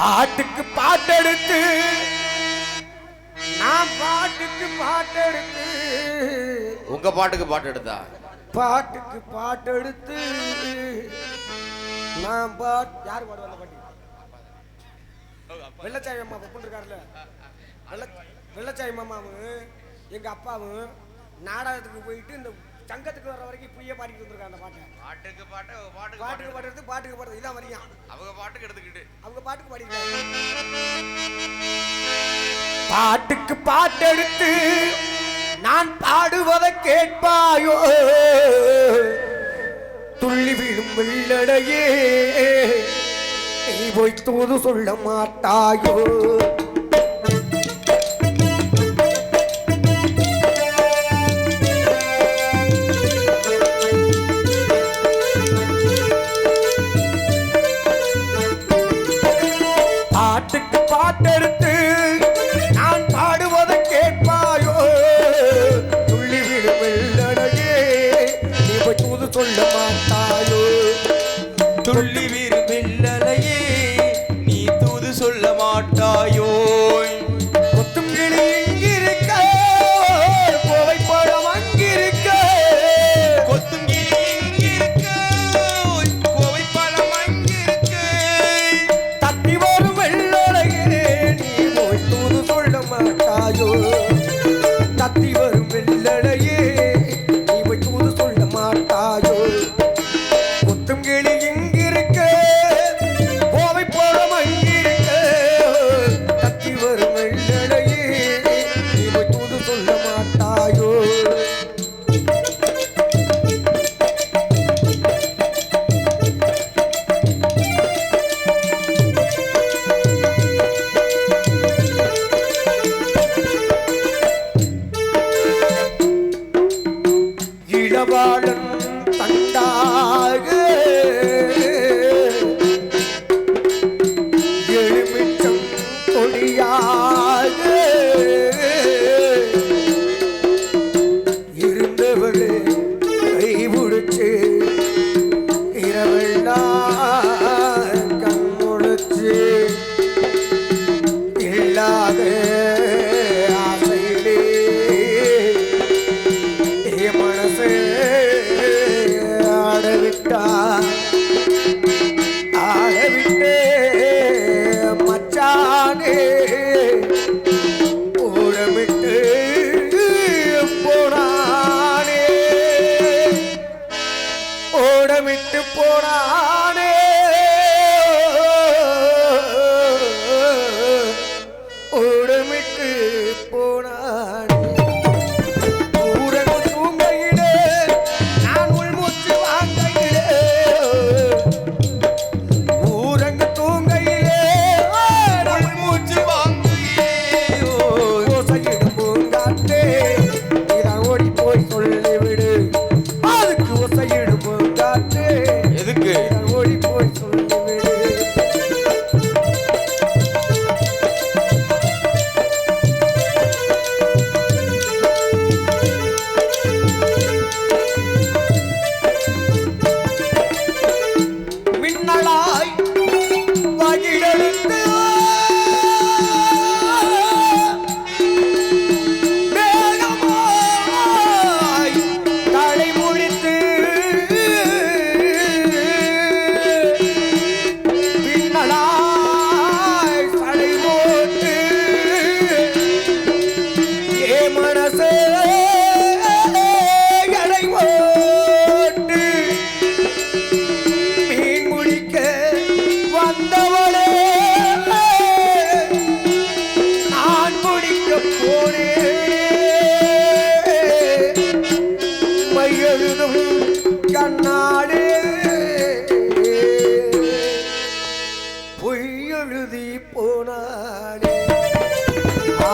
பாட்டுக்கு பாட்டெடுத்து. நான் பாட்டுக்கு பாட்டெடுத்து. உங்க பாட்டுக்கு பாட்டெடுத்தா? பாட்டுக்கு பாட்டெடுத்து. நான் பாட்டு யாரு பாடுவா பாட்டி? வெள்ளச்சாய் அம்மா பப்புன்னு இருக்காருல்ல வெள்ளச்சாய் மாமாவும் எங்கள் அப்பாவும் நாடகத்துக்கு போயிட்டு இந்த சங்கத்துக்கு வர வரைக்கும் இப்படியே பாடிட்டு இருந்திருக்காங்க அந்த பாட்டை. பாட்டுக்கு பாட்டு பாட்டுக்கு பாட்டுக்கு பாடுறது பாட்டுக்கு பாடுறது இதான் வரையும் அவங்க பாட்டுக்கு எடுத்துக்கிட்டு. அவங்க பாட்டுக்கு பாடிக்கிறாங்க பாட்டுக்கு பாட்டு எடுத்து நான் பாடுவதை கேட்பாயோ? துள்ளி விழும் வெள்ளடையே நீ போய் தூது சொல்ல மாட்டாயோ? পড়া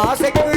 ஆசைக்கு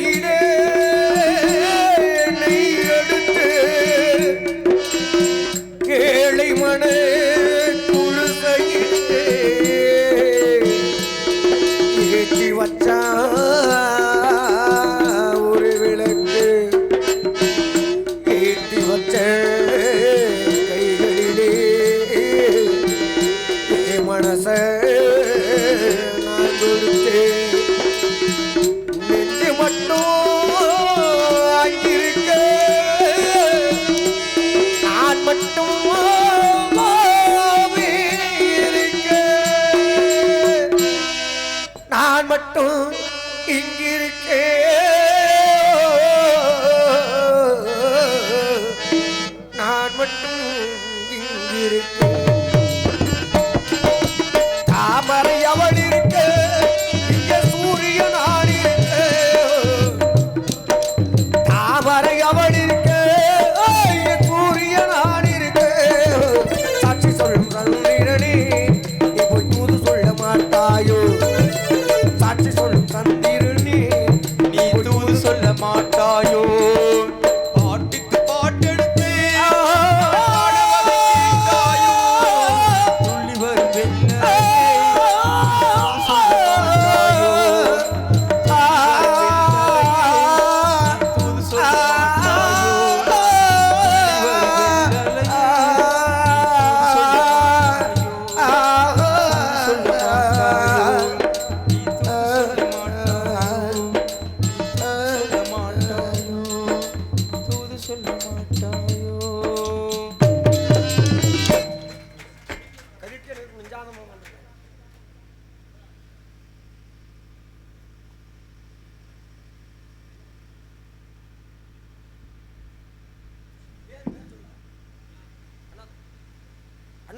கையிலே நெய் எடுத்து கேளை மன குழுசையிலே ஏற்றி வச்சான் கைகளிலே மனச மட்டும் இங்கிருக்கும்.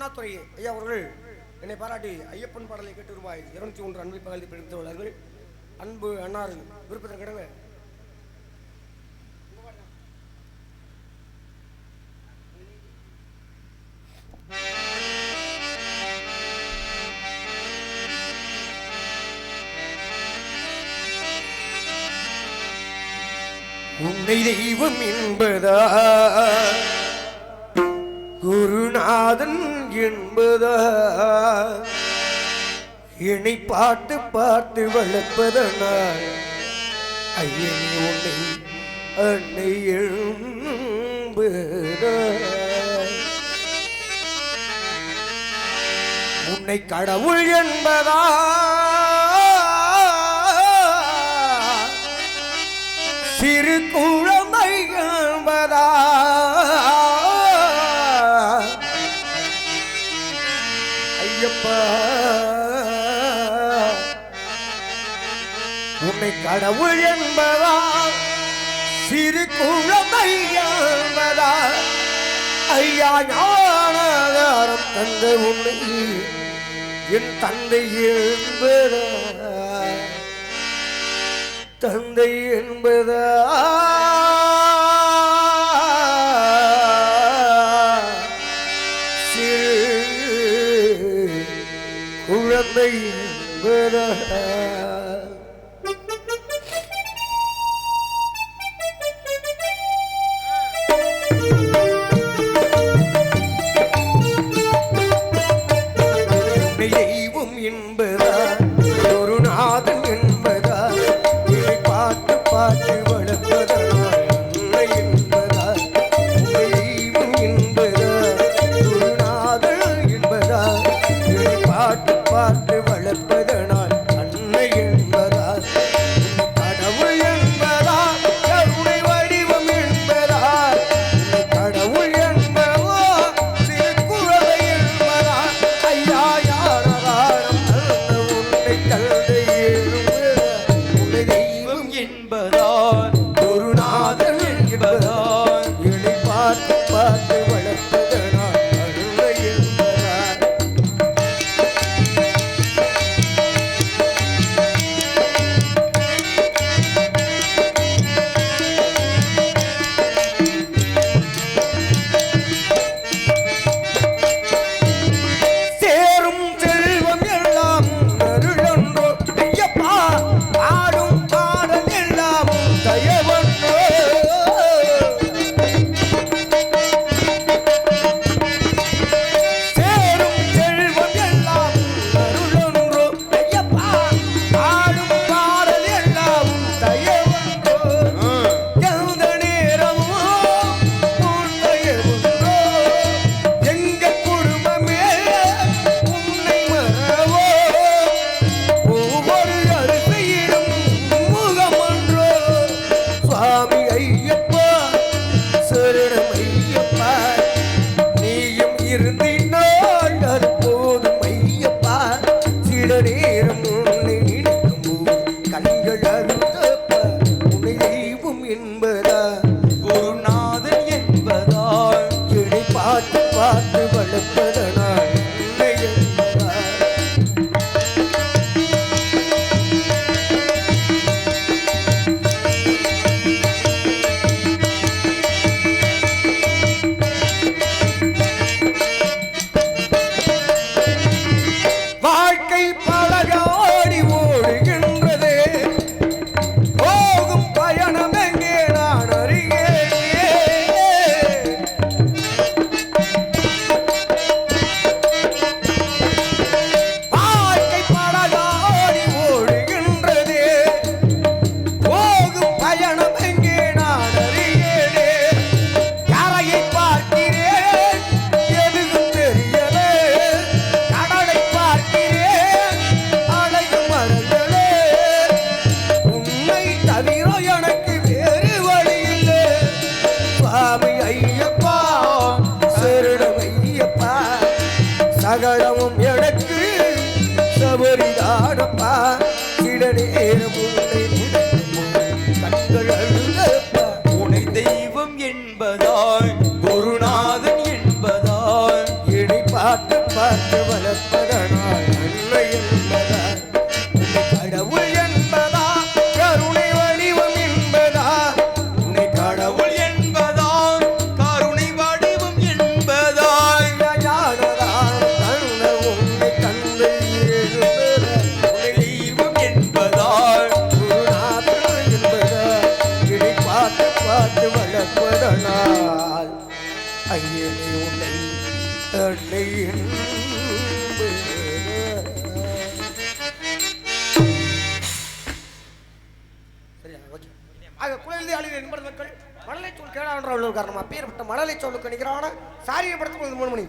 அண்ணாதுரை ஐயா அவர்கள் என்னை பாராட்டி ஐயப்பன் பாடலை கேட்டு ரூபாய் இருநூத்தி ஒன்று அன்பை பிடித்து உள்ளார்கள் அன்பு அன்னார் விருப்பத்திற்கு கிடங்க உன்னை தெய்வம் என்பதா? என்பதா என்னை பார்த்து பார்த்து வளர்ப்பதனால் ஐயனி உன்னை அன்னை எழும்புத உன்னை கடவுள் என்பதா கடவுள் என்பதா சிறு குழந்தை என்பதா ஐயா ஞானதாரம் தந்த உன்னை என் தந்தை என்பதா தந்தை என்பதா சிறு குழந்தை என்பதா பார்த்து வளர்ப்பது நான் அன்னை என்பதா? கடவுள் என்பதா? கருணை வடிவம் என்பதா? கடவுள் என்பதா சிறு குழந்தை என்பதா? ஐயா யாரகாரம் உன்னை தந்தை உன்னை பார்த்து பார்த்து என்பதாய் மணலை சொல் கேடான்ற காரணமா? பேர் விட்ட மணலை சொல்லுக்கு நிகரான சாரியை படத்துக்கு மூணு மணி.